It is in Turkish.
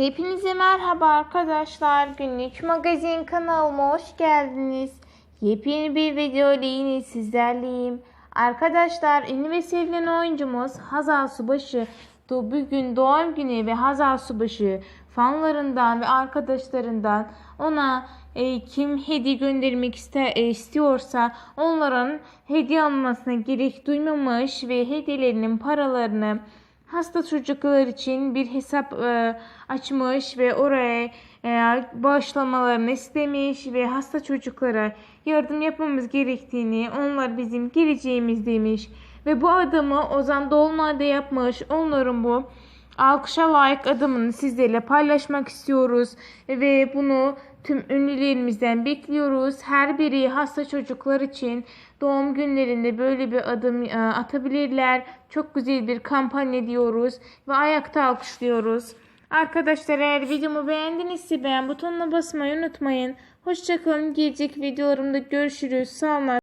Hepinize merhaba arkadaşlar. Günlük magazin kanalıma hoş geldiniz. Yepyeni bir video ile yine sizlerleyim. Arkadaşlar ünlü ve sevilen oyuncumuz Hazal Subaşı bugün doğum günü ve Hazal Subaşı fanlarından ve arkadaşlarından ona e, kim hediye göndermek iste, e, istiyorsa onların hediye almasına gerek duymamış ve hediyelerinin paralarını hasta çocuklar için bir hesap e, açmış ve oraya e, bağışlamalarını istemiş ve hasta çocuklara yardım yapmamız gerektiğini, onlar bizim geleceğimiz demiş. Ve bu adımı Ozan Dolma'da yapmış. Onların bu alkışa layık adımını sizlerle paylaşmak istiyoruz. Ve bunu tüm ünlülerimizden bekliyoruz. Her biri hasta çocuklar için doğum günlerinde böyle bir adım e, atabilirler. Çok güzel bir kampanya diyoruz ve ayakta alkışlıyoruz. Arkadaşlar eğer videomu beğendinizse beğen butonuna basmayı unutmayın. Hoşçakalın. Gelecek videolarımda görüşürüz. Sağ olun.